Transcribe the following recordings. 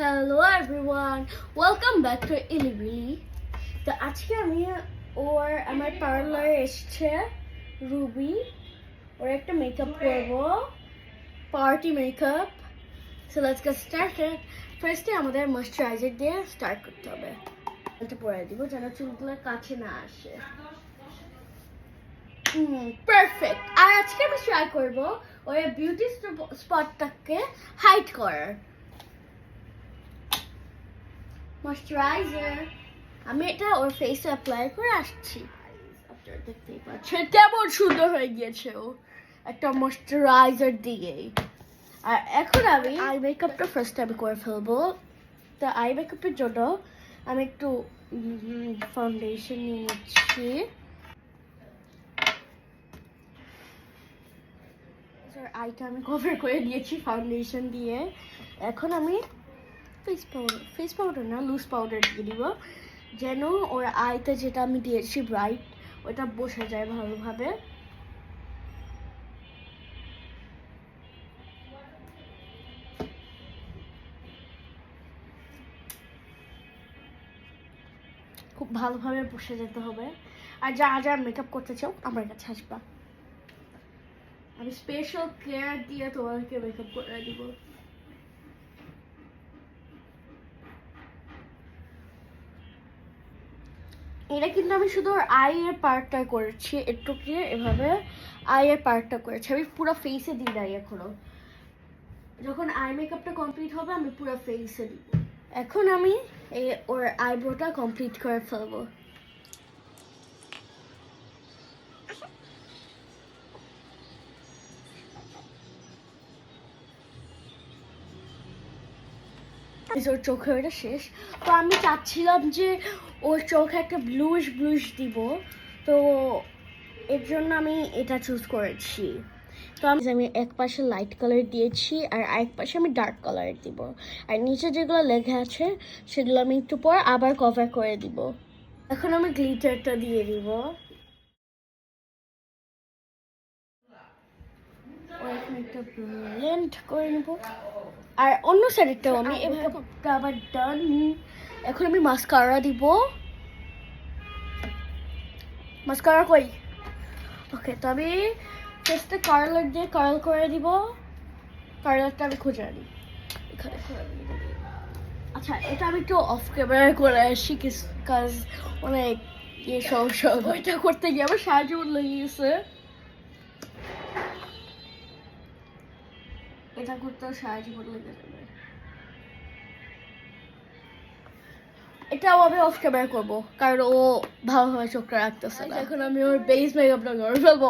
Hello everyone welcome back to ইলিবিলি তো আজকে আমি ওর আমার পার্লারে এসছে রুবি ওর একটা মেকআপ করব party makeup so let's get started ফার্স্টে আমাদের ময়শ্চারাইজার দিয়ে স্টার্ট করতে হবে। এটা পরে দিব যেন চুলগুলো কাছে না আসে। পারফেক্ট আর আজকে আমি ট্রাই করব ওর বিউটি স্পটটাকে হাইড করার। ময়শ্চারাইজার। আমি এটা ওর ফেসে অ্যাপ্লাই করে আসছি। আপনারা দেখতেই পাচ্ছেন কেমন সুন্দর হয়ে গিয়েছে ও। একটা ময়শ্চারাইজার দিয়ে আর এখন আমি আই মেকআপটা ফার্স্ট আমি করে ফেলব। তো আই মেকআপের জন্য আমি একটু ফাউন্ডেশন নিয়ে নিচ্ছি। আইটা আমি কভার করে দিয়েছি ফাউন্ডেশন দিয়ে। এখন আমি ফেস পাউডার ফেস পাউডার না লুজ পাউডার দিয়ে দিব। যেন ওর আইতে যেটা আমি দিয়েছি ব্রাইট ওটা বসে যায় ভালোভাবে। খুব ভালোভাবে বসে যেতে হবে। আর যা যা মেকআপ করতে চাও, আমার কাছে আসবা। আমি স্পেশাল কেয়ার দিয়ে তোমাকে মেকআপ করে দিব। এটা কিন্তু আমি শুধু আই আইয়ের পার্টটা করেছি, একটু কি এভাবে আইয়ের পার্টটা করেছি। আমি পুরো ফেসে দিই নাই এখনও। যখন আই মেকআপটা কমপ্লিট হবে, আমি পুরো ফেসে দিব। এখন আমি এই ওর আইব্রোটা কমপ্লিট করে ফেলব। ওর চোখে ওটা শেষ। তো আমি চাচ্ছিলাম যে ওর চোখে একটা ব্লুশ ব্লুশ দিব। তো এর জন্য আমি এটা চুজ করেছি। তো আমি আমি এক পাশে লাইট কালার দিয়েছি আর এক পাশে আমি ডার্ক কালার দিব। আর নিচে যেগুলো লেখা আছে, সেগুলো আমি একটু পর আবার কভার করে দিব। এখন আমি গ্লিটারটা দিয়ে দিব। একটা ব্লেন্ড করে নেব। আর অন্য সাইডেরটাও আমি এভাবে আবার ডান এখন আমি মাস্কারা দিব। মাস্কারা কই ওকে তো আমি ফার্স্টে কার্লার দিয়ে কার্ল করে দিব। কার্লারটা আমি খুঁজে আনি। এখানে আচ্ছা এটা আমি একটু অফ ক্যামেরা করে আসি কাজ অনেক ইয়ে সমস্যা। এটা করতে গিয়ে আমার সাহায্য লেগে গেছে। এটা করতেও সাহায্য করলে যাবে। এটাও আমি অফ ক্যামেরা করব কারণ ও ভালোভাবে চোখটা রাখতেছে না। এখন আমি ওর বেস মেকআপটা করে ফেলব।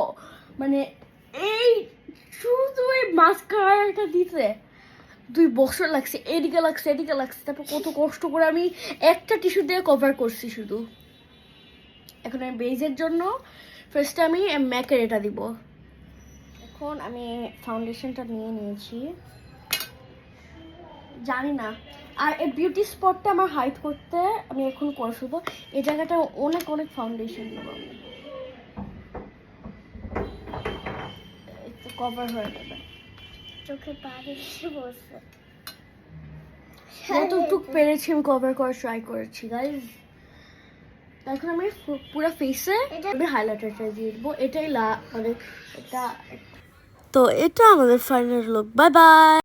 মানে এই শুধু এই মাস্কারাটা দিতে দুই বছর লাগছে এদিকে লাগছে এদিকে লাগছে তারপর কত কষ্ট করে আমি একটা টিস্যু দিয়ে কভার করছি শুধু। এখন আমি বেজের জন্য ফার্স্টে আমি ম্যাকের এটা দিব। এখন আমি ফাউন্ডেশনটা নিয়ে নিয়েছি। জানি না। আর এই বিউটি স্পটটা আমার হাইট করতে আমি এখন করে ফেলব। এই জায়গাটা অনেক অনেক ফাউন্ডেশন দেবো আমি কভার হয়ে যাবে। চোখে পানি বসে যতটুক পেরেছি আমি কভার করার ট্রাই করেছি গাইজ এখন আমি পুরো ফেসে আমি হাইলাইটারটা দিয়ে দেবো। এটাই লা মানে এটা তো এটা আমাদের ফাইনাল লুক বাই বাই